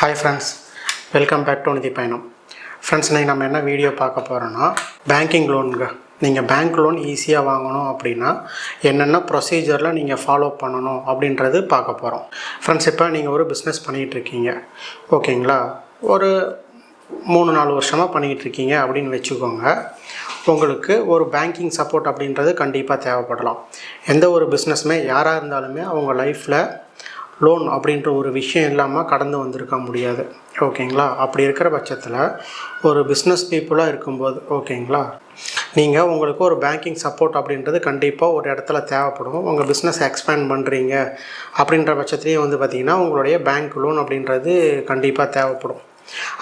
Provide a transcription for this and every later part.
Hi friends welcome back to நிதி பயணம் friends இன்றைக்கி நம்ம என்ன வீடியோ பார்க்க போகிறோன்னா பேங்கிங் லோனுங்க நீங்கள் பேங்க் லோன் ஈஸியாக வாங்கணும் அப்படின்னா என்னென்ன ப்ரொசீஜரில் நீங்கள் ஃபாலோ பண்ணணும் அப்படின்றது பார்க்க போகிறோம் ஃப்ரெண்ட்ஸ் இப்போ நீங்கள் ஒரு பிஸ்னஸ் இருக்கீங்க. ஓகேங்களா ஒரு மூணு நாலு வருஷமாக பண்ணிக்கிட்டு இருக்கீங்க அப்படின்னு வச்சுக்கோங்க. உங்களுக்கு ஒரு பேங்கிங் சப்போர்ட் அப்படின்றது கண்டிப்பாக தேவைப்படலாம். எந்த ஒரு பிஸ்னஸுமே யாராக இருந்தாலுமே அவங்க லைஃப்பில் லோன் அப்படின்ற ஒரு விஷயம் இல்லாமல் கடந்து வந்திருக்க முடியாது. ஓகேங்களா அப்படி இருக்கிற பட்சத்தில் ஒரு பிஸ்னஸ் பீப்புளாக இருக்கும்போது ஓகேங்களா நீங்கள் உங்களுக்கு ஒரு பேங்கிங் சப்போர்ட் அப்படின்றது கண்டிப்பாக ஒரு இடத்துல தேவைப்படும். உங்கள் பிஸ்னஸ் எக்ஸ்பேண்ட் பண்ணுறீங்க அப்படின்ற பட்சத்துலேயே வந்து பார்த்திங்கன்னா உங்களுடைய பேங்க் லோன் அப்படின்றது கண்டிப்பாக தேவைப்படும்.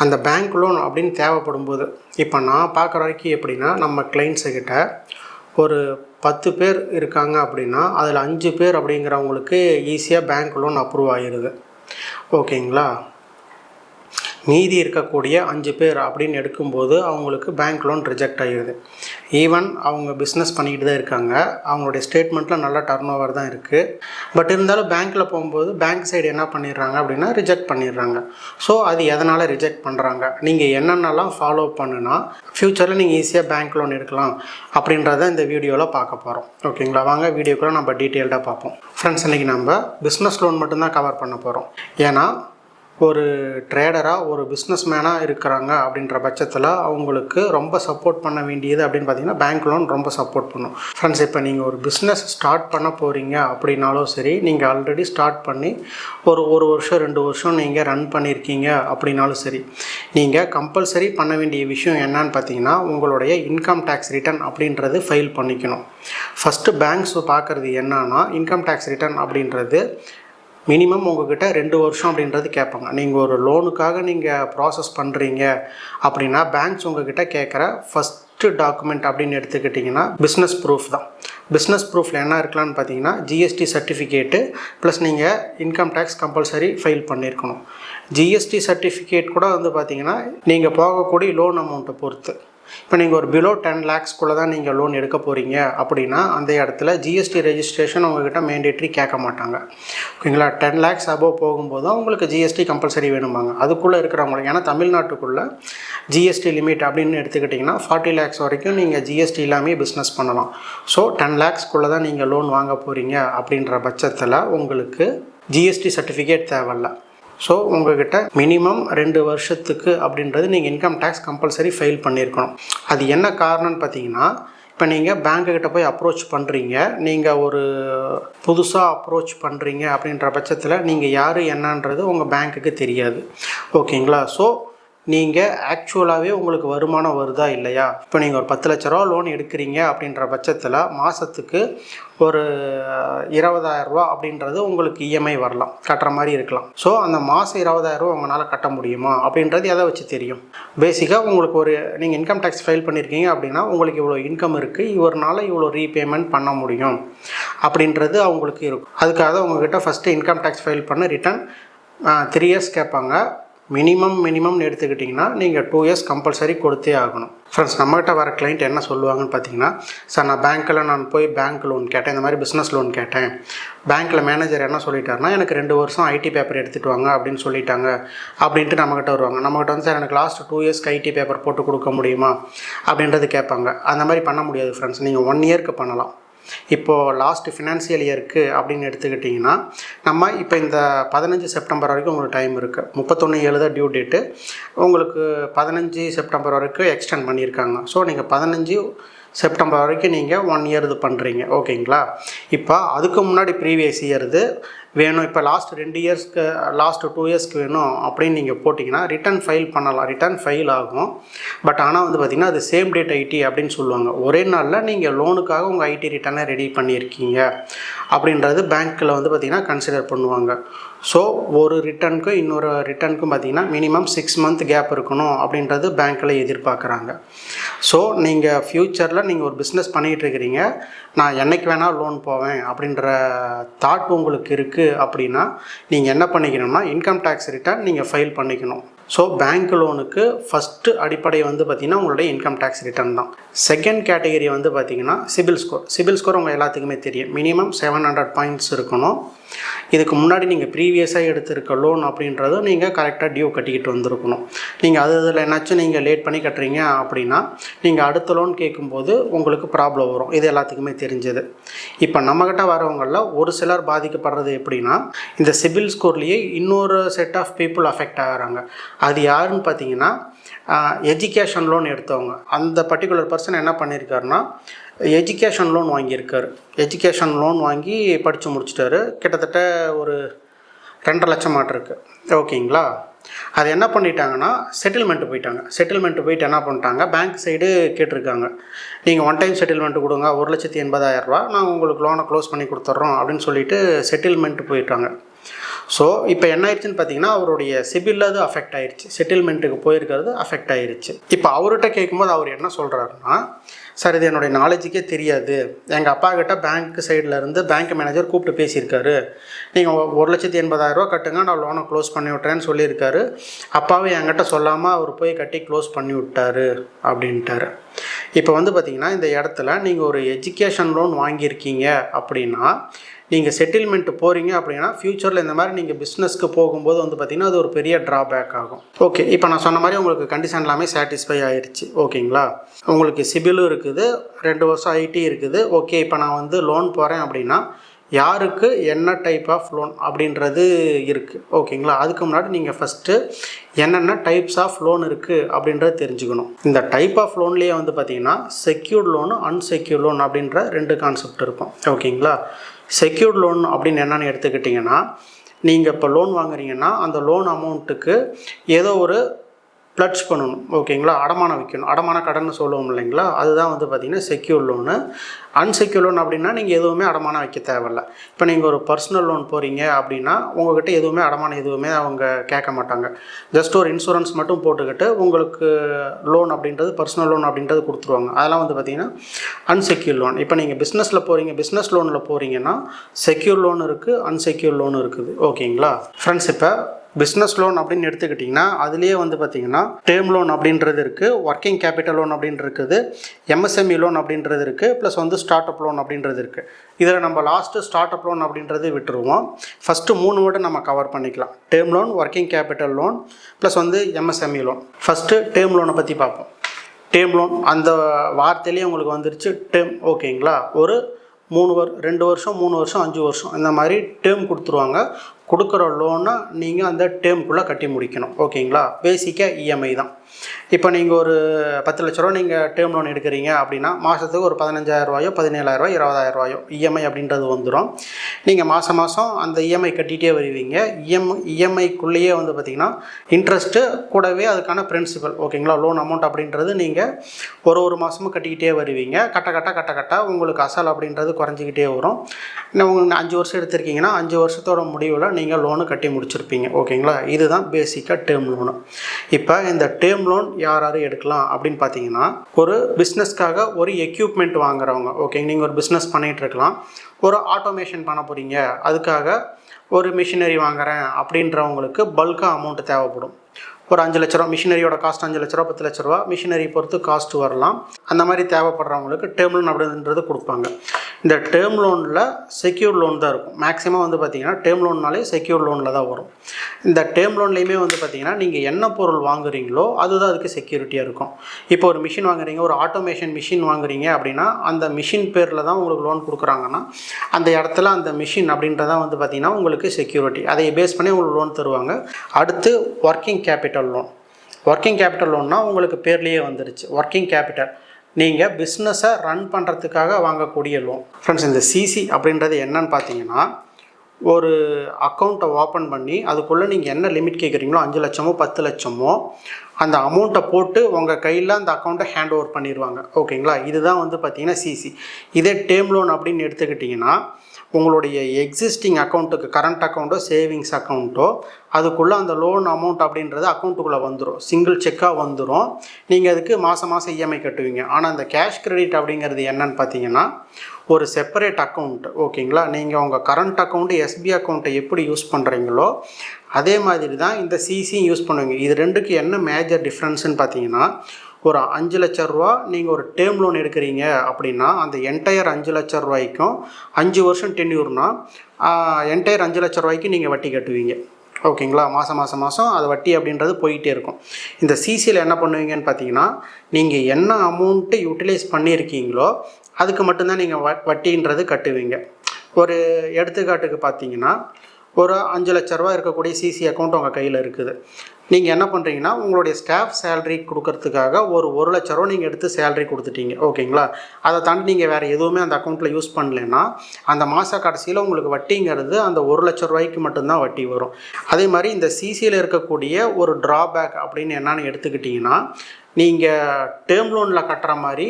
அந்த பேங்க் லோன் அப்படின்னு தேவைப்படும் போது இப்போ நான் பார்க்குற வரைக்கும் எப்படின்னா நம்ம கிளைண்ட்ஸுக்கிட்ட ஒரு பத்து பேர் இருக்காங்க அப்படின்னா அதில் அஞ்சு பேர் அப்படிங்கிறவங்களுக்கு ஈஸியாக பேங்க் லோன் அப்ரூவ் ஆகிடுது ஓகேங்களா மீதி இருக்கக்கூடிய அஞ்சு பேர் அப்படின்னு எடுக்கும்போது அவங்களுக்கு பேங்க் லோன் ரிஜெக்ட் ஆகிடுது ஈவன் அவங்க பிஸ்னஸ் பண்ணிக்கிட்டு தான் இருக்காங்க. அவங்களுடைய ஸ்டேட்மெண்ட்டில் நல்ல டர்ன் ஓவர் தான் இருக்குது பட் இருந்தாலும் பேங்க்கில் போகும்போது பேங்க் சைடு என்ன பண்ணிடுறாங்க அப்படின்னா ரிஜெக்ட் பண்ணிடுறாங்க. ஸோ அது எதனால் ரிஜெக்ட் பண்ணுறாங்க நீங்கள் என்னென்னலாம் ஃபாலோ பண்ணுனா ஃப்யூச்சரில் நீங்கள் ஈஸியாக பேங்க் லோன் எடுக்கலாம் அப்படின்றத இந்த வீடியோவில் பார்க்க போகிறோம் ஓகேங்களா வாங்க வீடியோக்குள்ளே நம்ம டீட்டெயில்டாக பார்ப்போம். ஃப்ரெண்ட்ஸ் இன்றைக்கி நம்ம பிஸ்னஸ் லோன் மட்டும்தான் கவர் பண்ண போகிறோம் ஏன்னா ஒரு ட்ரேடராக ஒரு பிஸ்னஸ் மேனாக இருக்கிறாங்க அப்படின்ற பட்சத்தில் அவங்களுக்கு ரொம்ப சப்போர்ட் பண்ண வேண்டியது அப்படின்னு பார்த்தீங்கன்னா பேங்க் லோன் ரொம்ப சப்போர்ட் பண்ணும். ஃப்ரெண்ட்ஸ் இப்போ நீங்கள் ஒரு பிஸ்னஸ் ஸ்டார்ட் பண்ண போகிறீங்க அப்படின்னாலும் சரி நீங்கள் ஆல்ரெடி ஸ்டார்ட் பண்ணி ஒரு ஒரு வருஷம் ரெண்டு வருஷம் நீங்கள் ரன் பண்ணியிருக்கீங்க அப்படின்னாலும் சரி நீங்கள் கம்பல்சரி பண்ண வேண்டிய விஷயம் என்னன்னு பார்த்தீங்கன்னா உங்களுடைய இன்கம் டேக்ஸ் ரிட்டர்ன் அப்படின்றது ஃபைல் பண்ணிக்கணும். ஃபஸ்ட்டு பேங்க்ஸ் பார்க்குறது என்னன்னா இன்கம் டேக்ஸ் ரிட்டர்ன் அப்படின்றது மினிமம் உங்ககிட்ட ரெண்டு வருஷம் அப்படின்றது கேட்பாங்க. நீங்கள் ஒரு லோனுக்காக நீங்கள் ப்ராசஸ் பண்ணுறீங்க அப்படின்னா பேங்க்ஸ் உங்ககிட்ட கேட்குற ஃபஸ்ட்டு டாக்குமெண்ட் அப்படின்னு எடுத்துக்கிட்டிங்கன்னா பிஸ்னஸ் ப்ரூஃப் தான். பிஸ்னஸ் ப்ரூஃபில் என்ன இருக்கலாம்னு பார்த்தீங்கன்னா ஜிஎஸ்டி சர்டிஃபிகேட்டு ப்ளஸ் நீங்கள் இன்கம் டேக்ஸ் கம்பல்சரி ஃபைல் பண்ணியிருக்கணும் ஜிஎஸ்டி சர்டிஃபிகேட் கூட வந்து பார்த்தீங்கன்னா நீங்கள் போகக்கூடிய லோன் அமௌண்ட்டை பொறுத்து. இப்போ நீங்கள் ஒரு பிலோ டென் லேக்ஸ்க்குள்ளே தான் நீங்கள் லோன் எடுக்க போகிறீங்க அப்படின்னா அந்த இடத்துல ஜிஎஸ்டி ரெஜிஸ்ட்ரேஷன் உங்ககிட்ட மேண்டேட்ரி கேட்க மாட்டாங்க. ஓகேங்களா? டென் லேக்ஸ் அபோவ் போகும்போது தான் உங்களுக்கு ஜிஎஸ்டி கம்பல்சரி வேணுமாங்க அதுக்குள்ளே இருக்கிறவங்களுக்கு ஏன்னா தமிழ்நாட்டுக்குள்ளே ஜிஎஸ்டி லிமிட் அப்படின்னு எடுத்துக்கிட்டிங்கன்னா ஃபார்ட்டி லேக்ஸ் வரைக்கும் நீங்கள் ஜிஎஸ்டி இல்லாமல் பிஸ்னஸ் பண்ணலாம். ஸோ டென் லேக்ஸ்க்குள்ளே தான் நீங்கள் லோன் வாங்க போகிறீங்க அப்படின்ற பட்சத்தில் உங்களுக்கு ஜிஎஸ்டி சர்டிஃபிகேட் தேவையில்லை. ஸோ உங்ககிட்ட மினிமம் ரெண்டு வருஷத்துக்கு அப்படின்றது நீங்கள் இன்கம் டேக்ஸ் கம்பல்சரி ஃபைல் பண்ணியிருக்கணும். அது என்ன காரணம்னு பார்த்தீங்கன்னா இப்போ நீங்கள் பேங்க்குக்கிட்ட போய் அப்ரோச் பண்ணுறீங்க நீங்கள் ஒரு புதுசாக அப்ரோச் பண்ணுறீங்க அப்படின்ற பட்சத்தில் நீங்கள் யார் என்னன்றது உங்கள் பேங்க்குக்கு தெரியாது. ஓகேங்களா ஸோ நீங்கள் ஆக்சுவலாகவே உங்களுக்கு வருமானம் வருதா இல்லையா? இப்போ நீங்கள் ஒரு பத்து லட்ச ரூபா லோன் எடுக்கிறீங்க அப்படின்ற பட்சத்தில் மாதத்துக்கு ஒரு இருபதாயிரரூபா அப்படின்றது உங்களுக்கு இஎம்ஐ வரலாம். கட்டுற மாதிரி இருக்கலாம். ஸோ அந்த மாதம் இருபதாயிரரூபா உங்களால் கட்ட முடியுமா? அப்படின்றது எதை வச்சு தெரியும்? பேசிக்காக உங்களுக்கு ஒரு நீங்கள் இன்கம் டேக்ஸ் ஃபைல் பண்ணியிருக்கீங்க அப்படின்னா உங்களுக்கு இவ்வளோ இன்கம் இருக்குது இவரால் இவ்வளோ ரீபேமெண்ட் பண்ண முடியும் அப்படின்றது அவங்களுக்கு இருக்கும். அதுக்காக தான் உங்ககிட்ட ஃபஸ்ட்டு இன்கம் டேக்ஸ் ஃபைல் பண்ண ரிட்டன் த்ரீ இயர்ஸ் கேட்பாங்க. மினிமம் மினிமம்னு எடுத்துக்கிட்டிங்கன்னா நீங்கள் டூ இயர்ஸ் கம்பல்சரி கொடுத்தே ஆகணும். ஃப்ரெண்ட்ஸ் நம்மகிட்ட வர கிளைண்ட் என்ன சொல்லுவாங்கன்னு பார்த்தீங்கன்னா சார் நான் பேங்க்கில் நான் போய் பேங்க் லோன் கேட்டேன் இந்த மாதிரி பிஸ்னஸ் லோன் கேட்டேன். பேங்க்கில் மேனேஜர் என்ன சொல்லிட்டாருன்னா எனக்கு ரெண்டு வருஷம் ஐடி பேப்பர் எடுத்துகிட்டு வாங்க அப்படின்னு சொல்லிட்டாங்க. அப்படின்ட்டு நம்மகிட்ட வருவாங்க. நம்மகிட்ட வந்து சார் எனக்கு லாஸ்ட் டூ இயர்ஸ்க்கு ஐடி பேப்பர் போட்டு கொடுக்க முடியுமா? அப்படின்றது கேட்பாங்க. அந்த மாதிரி பண்ண முடியாது ஃப்ரெண்ட்ஸ் நீங்கள் ஒன் இயர்க்கு பண்ணலாம். இப்போது லாஸ்ட் ஃபினான்சியல் இயருக்கு அப்படின்னு எடுத்துக்கிட்டிங்கன்னா நம்ம இப்போ இந்த பதினஞ்சு செப்டம்பர் வரைக்கும் உங்களுக்கு டைம் இருக்குது முப்பத்தொன்று ஏழு தான் டியூ டேட்டு உங்களுக்கு பதினஞ்சு செப்டம்பர் வரைக்கும் எக்ஸ்டெண்ட் பண்ணியிருக்காங்க. ஸோ நீங்கள் பதினஞ்சு செப்டம்பர் வரைக்கும் நீங்கள் ஒன் இயர் இது பண்ணுறீங்க ஓகேங்களா இப்போ அதுக்கு முன்னாடி ப்ரீவியஸ் இயர் இது வேணும். இப்போ லாஸ்ட் ரெண்டு இயர்ஸ்க்கு லாஸ்ட் டூ இயர்ஸ்க்கு வேணும் அப்படின்னு நீங்கள் போட்டிங்கன்னா ரிட்டர்ன் ஃபைல் பண்ணலாம். ரிட்டர்ன் ஃபைல் ஆகும். பட் ஆனால் வந்து பார்த்திங்கன்னா அது சேம் டேட் ஐடி அப்படின்னு சொல்லுவாங்க. ஒரே நாளில் நீங்கள் லோனுக்காக உங்கள் ஐடி ரிட்டர்னை ரெடி பண்ணியிருக்கீங்க. அப்படின்றது பேங்க்கில் வந்து பார்த்திங்கன்னா கன்சிடர் பண்ணுவாங்க. ஸோ ஒரு ரிட்டர்னுக்கும் இன்னொரு ரிட்டர்னுக்கும் பார்த்திங்கன்னா மினிமம் சிக்ஸ் மந்த் கேப் இருக்கணும் அப்படின்றது பேங்க்கில் எதிர்பார்க்குறாங்க. ஸோ நீங்கள் ஃப்யூச்சரில் நீங்கள் ஒரு பிஸ்னஸ் பண்ணிகிட்டு இருக்கிறீங்க. நான் என்னைக்கு வேணால் லோன் போவேன் அப்படின்ற தாட் உங்களுக்கு இருக்குது அப்படின்னா நீங்கள் என்ன பண்ணிக்கணும்னா இன்கம் டேக்ஸ் ரிட்டர்ன் நீங்கள் ஃபைல் பண்ணிக்கணும். ஸோ பேங்க் லோனுக்கு ஃபஸ்ட்டு அடிப்படை வந்து பார்த்திங்கன்னா உங்களுடைய இன்கம் டேக்ஸ் ரிட்டர்ன் தான். செகண்ட் கேட்டகரி வந்து பார்த்திங்கன்னா சிபில் ஸ்கோர் சிபில் ஸ்கோர் உங்கள் எல்லாத்துக்குமே தெரியும். மினிமம் செவன் ஹண்ட்ரட் பாயிண்ட்ஸ் இருக்கணும். இதுக்கு முன்னாடி நீங்கள் ப்ரீவியஸாக எடுத்திருக்க லோன் அப்படின்றதும் நீங்கள் கரெக்டாக டியூ கட்டிக்கிட்டு வந்திருக்கணும். நீங்கள் அது இதில் என்னாச்சும் நீங்கள் லேட் பண்ணி கட்டுறீங்க அப்படின்னா நீங்கள் அடுத்த லோன் கேட்கும்போது உங்களுக்கு ப்ராப்ளம் வரும். இது எல்லாத்துக்குமே தெரிஞ்சது. இப்போ நம்மக்கிட்ட வரவங்களில் ஒரு சிலர் பாதிக்கப்படுறது எப்படின்னா இந்த சிபில் ஸ்கோர்லேயே இன்னொரு செட் ஆஃப் பீப்புள் அஃபெக்ட் ஆகிறாங்க. அது யாருன்னு பார்த்தீங்கன்னா எஜுகேஷன் லோன் எடுத்தவங்க. அந்த பர்டிகுலர் பர்சன் என்ன பண்ணியிருக்காருன்னா எஜுகேஷன் லோன் வாங்கியிருக்கார். எஜுகேஷன் லோன் வாங்கி படித்து முடிச்சிட்டாரு. கிட்டத்தட்ட ஒரு ரெண்டரை லட்சம் மாட்டிருக்கு ஓகேங்களா அது என்ன பண்ணிட்டாங்கன்னா செட்டில்மெண்ட்டு போயிட்டாங்க. செட்டில்மெண்ட்டு போயிட்டு என்ன பண்ணிட்டாங்க? பேங்க் சைடு கேட்டிருக்காங்க. நீங்கள் ஒன் டைம் செட்டில்மெண்ட் கொடுங்க. ஒரு லட்சத்தி எண்பதாயிரரூபா நாங்கள் உங்களுக்கு லோனை க்ளோஸ் பண்ணி கொடுத்துட்றோம் அப்படின்னு சொல்லிட்டு செட்டில்மெண்ட்டு போயிட்டாங்க. ஸோ இப்போ என்ன ஆயிடுச்சுன்னு பார்த்தீங்கன்னா அவருடைய சிபில் அது அஃபெக்ட் ஆயிடுச்சு செட்டில்மெண்ட்டுக்கு போயிருக்கிறது அஃபெக்ட் ஆயிடுச்சு இப்போ அவர்கிட்ட கேட்கும்போது அவர் என்ன சொல்கிறாருன்னா சார் இது என்னுடைய நாலேஜுக்கே தெரியாது. எங்கள் அப்பா கிட்ட பேங்க் சைடில் இருந்து பேங்க் மேனேஜர் கூப்பிட்டு பேசியிருக்காரு. நீங்கள் ஒரு லட்சத்தி எண்பதாயிரரூவா கட்டுங்க நான் லோனை க்ளோஸ் பண்ணி விட்றேன்னு சொல்லியிருக்காரு. அப்பாவும் என்கிட்ட சொல்லாமல் அவர் போய் கட்டி க்ளோஸ் பண்ணி விட்டாரு அப்படின்ட்டாரு. இப்போ வந்து பார்த்திங்கன்னா இந்த இடத்துல நீங்கள் ஒரு எஜுகேஷன் லோன் வாங்கியிருக்கீங்க அப்படின்னா நீங்கள் செட்டில்மெண்ட் போகிறீங்க அப்படின்னா ஃப்யூச்சரில் இந்த மாதிரி நீங்கள் பிஸ்னஸ்க்கு போகும்போது வந்து பார்த்திங்கன்னா அது ஒரு பெரிய ட்ராபேக் ஆகும். ஓகே இப்போ நான் சொன்ன மாதிரி உங்களுக்கு கண்டிஷன் எல்லாமே சாட்டிஸ்ஃபை ஆயிடுச்சு ஓகேங்களா உங்களுக்கு சிபிலும் இருக்குது ரெண்டு வருஷம் ஐடி இருக்குது. ஓகே இப்போ நான் வந்து லோன் போகிறேன் அப்படின்னா யாருக்கு என்ன டைப் ஆஃப் லோன் அப்படின்றது இருக்குது ஓகேங்களா அதுக்கு முன்னாடி நீங்கள் ஃபஸ்ட்டு என்னென்ன டைப்ஸ் ஆஃப் லோன் இருக்குது அப்படின்றத தெரிஞ்சுக்கணும். இந்த டைப் ஆஃப் லோன்லேயே வந்து பார்த்தீங்கன்னா செக்யூர்ட் லோனு அன்செக்யூர்ட் லோன் அப்படின்ற ரெண்டு கான்செப்ட் இருக்கும். ஓகேங்களா செக்யூர்ட் லோன் அப்படின்னு என்னென்னு எடுத்துக்கிட்டிங்கன்னா நீங்கள் இப்போ லோன் வாங்குறீங்கன்னா அந்த லோன் அமௌண்ட்டுக்கு ஏதோ ஒரு ப்ளட்ஜ் பண்ணணும். ஓகேங்களா? அடமானம் வைக்கணும். அடமான கடன் சொல்லுவோம் இல்லைங்களா? அதுதான் வந்து பார்த்திங்கன்னா செக்யூர் லோனு அன்செக்யூர் லோன் அப்படின்னா நீங்கள் எதுவுமே அடமானம் வைக்க தேவையில்ல. இப்போ நீங்கள் ஒரு பர்சனல் லோன் போகிறீங்க அப்படின்னா உங்கள்கிட்ட எதுவுமே அடமானம் எதுவுமே அவங்க கேட்க மாட்டாங்க. ஜஸ்ட் ஒரு இன்சூரன்ஸ் மட்டும் போட்டுக்கிட்டு உங்களுக்கு லோன் அப்படின்றது பர்சனல் லோன் அப்படின்றது கொடுத்துருவாங்க. அதெல்லாம் வந்து பார்த்திங்கன்னா அன்செக்யூர் லோன் இப்போ நீங்கள் பிஸ்னஸில் போகிறீங்க பிஸ்னஸ் லோனில் போகிறீங்கன்னா செக்யூர் லோன் இருக்குது அன்செக்யூர் லோன் இருக்குது. ஓகேங்களா? ஃப்ரெண்ட்ஸ் இப்போ பிஸ்னஸ் லோன் அப்படின்னு எடுத்துக்கிட்டிங்கன்னா அதுலேயே வந்து பார்த்திங்கன்னா டேர்ம் லோன் அப்படின்றது இருக்குது ஒர்க்கிங் கேபிட்டல் லோன் அப்படின்றது இருக்குது எம்எஸ்எம்இ லோன் அப்படின்றது இருக்குது ப்ளஸ் வந்து ஸ்டார்ட் அப் லோன் அப்படின்றது இருக்குது இதில் நம்ம லாஸ்ட்டு ஸ்டார்ட் அப் லோன் அப்படின்றது விட்டுருவோம். ஃபஸ்ட்டு மூணு மட்டும் நம்ம கவர் பண்ணிக்கலாம். Term loan working capital loan plus வந்து எம்எஸ்எம்இ லோன் ஃபஸ்ட்டு டேர்ம் லோனை பற்றி பார்ப்போம். டேர்ம் லோன் அந்த வார்த்தையிலேயே உங்களுக்கு வந்துருச்சு டேர்ம் ஓகேங்களா ஒரு மூணு வர் ரெண்டு வருஷம் மூணு வருஷம் அஞ்சு வருஷம் இந்த மாதிரி டேர்ம் கொடுத்துருவாங்க. கொடுக்குற லோனை நீங்கள் அந்த டேர்ம்குள்ளே கட்டி முடிக்கணும். ஓகேங்களா? பேசிக்காக இஎம்ஐ தான். இப்போ நீங்கள் ஒரு பத்து லட்ச ரூபா நீங்கள் டேர்ம் லோன் எடுக்கிறீங்க அப்படின்னா மாதத்துக்கு ஒரு பதினஞ்சாயிரரூவாயோ பதினேழாயிரரூவா இருபதாயிரம் ரூபாயோ இஎம்ஐ அப்படின்றது வந்துடும் நீங்கள் மாதம் மாதம் அந்த இஎம்ஐ கட்டிகிட்டே வருவீங்க. இஎம் இஎம்ஐக்குள்ளேயே வந்து பார்த்திங்கன்னா இன்ட்ரெஸ்ட்டு கூடவே அதுக்கான பிரின்சிபல் ஓகேங்களா? லோன் அமௌண்ட் அப்படின்றது நீங்கள் ஒரு ஒரு மாதமும் கட்டிக்கிட்டே வருவீங்க. கட்ட கட்ட கட்ட கட்ட உங்களுக்கு அசல் அப்படின்றது குறைஞ்சிக்கிட்டே வரும். இன்னும் அஞ்சு வருஷம் எடுத்திருக்கீங்கன்னா அஞ்சு வருஷத்தோட முடிவில் நீங்கள் லோனு கட்டி முடிச்சிருப்பீங்க. ஓகேங்களா? இதுதான் பேசிக்காக டேர்ம் லோனு இப்போ இந்த டேர்ம் லோன் யார் யார் எடுக்கலாம் அப்படின்னு பார்த்தீங்கன்னா ஒரு பிஸ்னஸ்க்காக ஒரு எக்யூப்மெண்ட் வாங்குறவங்க. ஓகே நீங்கள் ஒரு பிஸ்னஸ் பண்ணிகிட்டு இருக்கலாம். ஒரு ஆட்டோமேஷன் பண்ண போகிறீங்க அதுக்காக ஒரு மிஷினரி வாங்குறேன் அப்படின்றவங்களுக்கு பல்காக அமௌண்ட் தேவைப்படும். ஒரு அஞ்சு லட்ச ரூபா மிஷினரியோட காஸ்ட் அஞ்சு லட்ச ரூபா பத்து லட்ச ரூபா மிஷினரி பொறுத்து காஸ்ட் வரலாம். அந்த மாதிரி தேவைப்படுறவங்களுக்கு டேர்ம் லோன் அப்படின்றது கொடுப்பாங்க. இந்த டேர்ம் லோனில் செக்யூர் லோன் தான் இருக்கும். மேக்ஸிமம் வந்து பார்த்தீங்கன்னா டேர்ம் லோன்னாலே செக்யூர் லோனில் தான் வரும். இந்த டேர்ம் லோன்லேயுமே வந்து பார்த்தீங்கன்னா நீங்கள் என்ன பொருள் வாங்குறீங்களோ அதுதான் அதுக்கு செக்யூரிட்டியாக இருக்கும். இப்போ ஒரு மிஷின் வாங்குறீங்க ஒரு ஆட்டோமேஷன் மிஷின் வாங்குறீங்க அப்படின்னா அந்த மிஷின் பேரில் தான் உங்களுக்கு லோன் கொடுக்குறாங்கன்னா அந்த இடத்துல அந்த மிஷின் அப்படின்றதான் வந்து பார்த்தீங்கன்னா உங்களுக்கு செக்யூரிட்டி அதை பேஸ் பண்ணி உங்களுக்கு லோன் தருவாங்க. அடுத்து working capital loan working capital லோன்னா உங்களுக்கு பேர்லேயே வந்துடுச்சு ஒர்க்கிங் கேபிட்டல் நீங்கள் பிஸ்னஸை ரன் பண்ணுறதுக்காக வாங்கக்கூடிய லோன் ஃப்ரெண்ட்ஸ் இந்த சிசி அப்படின்றது என்னன்னு பார்த்தீங்கன்னா ஒரு அக்கௌண்ட்டை ஓப்பன் பண்ணி அதுக்குள்ளே நீங்கள் என்ன லிமிட் கேட்குறீங்களோ அஞ்சு லட்சமோ பத்து லட்சமோ அந்த அமௌண்ட்டை போட்டு உங்கள் கையில் அந்த அக்கௌண்ட்டை ஹேண்ட் ஓவர் பண்ணிடுவாங்க ஓகேங்களா இதுதான் வந்து பார்த்தீங்கன்னா சிசி இதே டேம் லோன் அப்படின்னு எடுத்துக்கிட்டிங்கன்னா உங்களுடைய எக்ஸிஸ்டிங் அக்கௌண்ட்டுக்கு கரண்ட் அக்கௌண்ட்டோ சேவிங்ஸ் அக்கௌண்ட்டோ அதுக்குள்ளே அந்த லோன் அமௌண்ட் அப்படின்றது அக்கௌண்ட்டுக்குள்ளே வந்துடும் சிங்கிள் செக்காக வந்துடும் நீங்கள் அதுக்கு மாதம் மாதம் இஎம்ஐ கட்டுவீங்க. ஆனால் அந்த கேஷ் கிரெடிட் அப்படிங்கிறது என்னன்னு பார்த்தீங்கன்னா ஒரு செப்பரேட் அக்கௌண்ட் ஓகேங்களா? நீங்கள் உங்கள் கரண்ட் அக்கௌண்ட்டு எஸ்பி அக்கௌண்ட்டை எப்படி யூஸ் பண்ணுறீங்களோ அதே மாதிரி தான் இந்த சிசியும் யூஸ் பண்ணுவீங்க. இது ரெண்டுக்கு என்ன மேஜர் டிஃப்ரென்ஸ்னு பார்த்தீங்கன்னா ஒரு அஞ்சு லட்ச ரூபா நீங்கள் ஒரு டேர்ம் லோன் எடுக்கிறீங்க அப்படின்னா அந்த என்டையர் அஞ்சு லட்ச ரூபாய்க்கும் அஞ்சு வருஷம் டென்யூர்னா என்டையர் அஞ்சு லட்ச ரூபாய்க்கு நீங்கள் வட்டி கட்டுவீங்க. ஓகேங்களா? மாதம் மாதம் மாதம் அது வட்டி அப்படின்றது போயிட்டே இருக்கும். இந்த சிசியில் என்ன பண்ணுவீங்கன்னு பார்த்தீங்கன்னா நீங்கள் என்ன அமௌண்ட்டு யூட்டிலைஸ் பண்ணியிருக்கீங்களோ அதுக்கு மட்டும்தான் நீங்கள் வ வட்டின்றது கட்டுவீங்க. ஒரு எடுத்துக்காட்டுக்கு பார்த்தீங்கன்னா ஒரு அஞ்சு லட்ச ரூபா இருக்கக்கூடிய சிசி அக்கௌண்ட் உங்கள் கையில் இருக்குது. நீங்கள் என்ன பண்ணுறீங்கன்னா உங்களுடைய ஸ்டாஃப் சேலரி கொடுக்கறதுக்காக ஒரு ஒரு லட்ச ரூபா நீங்கள் எடுத்து சேலரி கொடுத்துட்டீங்க. ஓகேங்களா? அதை தாண்டி நீங்கள் வேறு எதுவுமே அந்த அக்கௌண்ட்டில் யூஸ் பண்ணலைன்னா அந்த மாத கடைசியில் உங்களுக்கு வட்டிங்கிறது அந்த ஒரு லட்ச ரூபாய்க்கு மட்டும்தான் வட்டி வரும். அதே மாதிரி இந்த சிசியில் இருக்கக்கூடிய ஒரு ட்ராபேக் அப்படின்னு என்னென்னு எடுத்துக்கிட்டிங்கன்னா நீங்கள் டேர்ம் லோனில் கட்டுற மாதிரி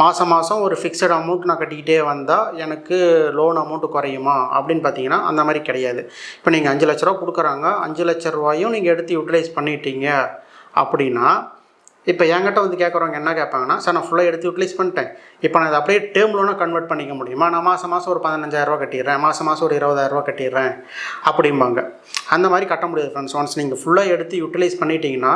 மாதம் மாதம் ஒரு ஃபிக்ஸட் அமௌண்ட் நான் கட்டிக்கிட்டே வந்தால் எனக்கு லோன் அமௌண்ட்டு குறையுமா? அப்படின்னு பார்த்தீங்கன்னா அந்த மாதிரி கிடையாது. இப்போ நீங்கள் அஞ்சு லட்ச ரூபா கொடுக்குறாங்க அஞ்சு லட்ச ரூபாயும் நீங்கள் எடுத்து யூட்டிலைஸ் பண்ணிட்டீங்க அப்படின்னா இப்போ என்கிட்ட வந்து கேட்குறவங்க என்ன கேட்பாங்கன்னா சார் நான் ஃபுல்லாக எடுத்து யூட்டிலைஸ் பண்ணிட்டேன். இப்போ நான் இதை அப்படியே டேர்ம் லோனாக கன்வெர்ட் பண்ணிக்க முடியுமா? நான் மாதம் மாதம் ஒரு பதினஞ்சாயிரரூவா கட்டிடுறேன். மாதம் மாதம் ஒரு இருபதாயிரரூவா கட்டிடுறேன் அப்படிம்பாங்க. அந்த மாதிரி கட்ட முடியாது ஃப்ரெண்ட்ஸ் ஒன்ஸ் நீங்கள் ஃபுல்லாக எடுத்து யூட்டிலைஸ் பண்ணிட்டீங்கன்னா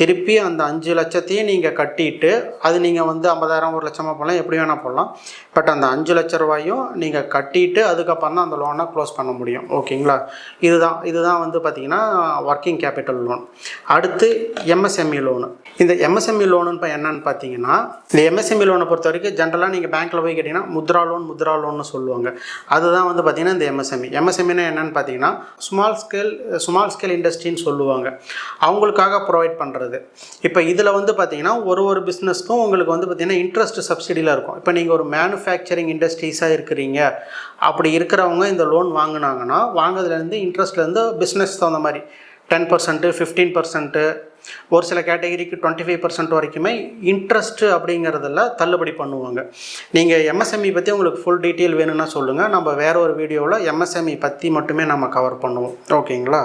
திருப்பி அந்த அஞ்சு லட்சத்தையும் நீங்கள் கட்டிட்டு அது நீங்கள் வந்து ஐம்பதாயிரம் ஒரு லட்சமாக போடலாம் எப்படி வேணால் போடலாம். பட் அந்த அஞ்சு லட்ச ரூபாயும் நீங்கள் கட்டிட்டு அதுக்கப்புறம் தான் அந்த லோனை க்ளோஸ் பண்ண முடியும். ஓகேங்களா இதுதான் இதுதான் வந்து பார்த்திங்கன்னா ஒர்க்கிங் கேபிட்டல் லோன் அடுத்து எம்எஸ்எம்இ லோனு இந்த எம்எஸ்எம்இ லோனுன்னு இப்போ என்னன்னு பார்த்தீங்கன்னா இந்த எம்எஸ்எம்இ லோனை பொறுத்த வரைக்கும் ஜென்ரலாக நீங்கள் பேங்க்கில் போய் கேட்டிங்கன்னா முத்ரா லோன் முத்ரா லோன்னு சொல்லுவாங்க. அதுதான் வந்து பார்த்திங்கன்னா இந்த எம்எஸ்எம்இ எம்எஸ்எம்இனா என்னென்னு பார்த்தீங்கன்னா ஸ்மால் ஸ்கேல் ஸ்மால் ஸ்கேல் இண்டஸ்ட்ரின்னு சொல்லுவாங்க. அவங்களுக்காக ப்ரொவைட் பண்ணுறது இப்போ இதில் வந்து பார்த்தீங்கன்னா ஒரு ஒரு பிஸ்னஸ்க்கும் உங்களுக்கு வந்து பார்த்திங்கன்னா இன்ட்ரெஸ்ட் சப்சிடியில் இருக்கும். இப்போ நீங்கள் ஒரு மேனுஃபேக்சரிங் இண்டஸ்ட்ரீஸாக இருக்கிறீங்க. அப்படி இருக்கிறவங்க இந்த லோன் வாங்கினாங்கன்னா வாங்குறதுலேருந்து இன்ட்ரெஸ்ட்லேருந்து பிஸ்னஸ் தகுந்த மாதிரி டென் பர்சன்ட்டு ஃபிஃப்டீன் பர்சன்ட்டு ஒரு சில கேட்டகரிக்கு டுவெண்ட்டி ஃபைவ் பர்சன்ட் வரைக்குமே இன்ட்ரெஸ்ட்டு அப்படிங்கிறதெல்லாம் தள்ளுபடி பண்ணுவாங்க. நீங்கள் எம்எஸ்எம்இ பற்றி உங்களுக்கு ஃபுல் டீட்டெயில் வேணும்னா சொல்லுங்கள் நம்ம வேற ஒரு வீடியோவில் எம்எஸ்எம்இ பற்றி மட்டுமே நம்ம கவர் பண்ணுவோம். ஓகேங்களா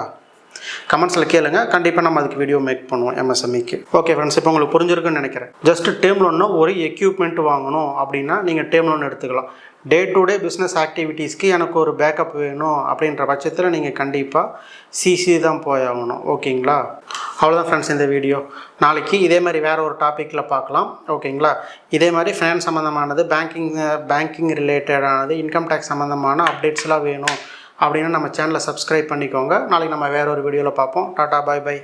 கமெண்ட்ஸில் கேளுங்க. கண்டிப்பாக நம்ம அதுக்கு வீடியோ மேக் பண்ணுவோம் எம்எஸ்எம்இக்கு ஓகே ஃப்ரெண்ட்ஸ் இப்போ உங்களுக்கு புரிஞ்சிருக்குன்னு நினைக்கிறேன். ஜஸ்ட் டேம் லோன்னா ஒரு எக்யூப்மெண்ட் வாங்கணும் அப்படின்னா நீங்கள் டேம் லோன் எடுத்துக்கலாம். டே டு டே பிஸ்னஸ் ஆக்டிவிட்டீஸ்க்கு எனக்கு ஒரு பேக்கப் வேணும் அப்படின்ற பட்சத்தில் நீங்கள் கண்டிப்பாக சிசி தான் போயாகணும் ஓகேங்களா அவ்வளோதான் ஃப்ரெண்ட்ஸ் இந்த வீடியோ நாளைக்கு இதே மாதிரி வேறு ஒரு டாப்பிக்கில் பார்க்கலாம். ஓகேங்களா இதே மாதிரி ஃபைனான்ஸ் சம்மந்தமானது பேங்கிங் பேங்கிங் ரிலேட்டடானது இன்கம் டேக்ஸ் சம்மந்தமான அப்டேட்ஸ்லாம் வேணும். அப்படின்னு நம்ம சேனலை சப்ஸ்கிரைப் பண்ணிக்கோங்க. நாளைக்கு நம்ம வேற ஒரு வீடியோவில் பார்ப்போம். Tata bye bye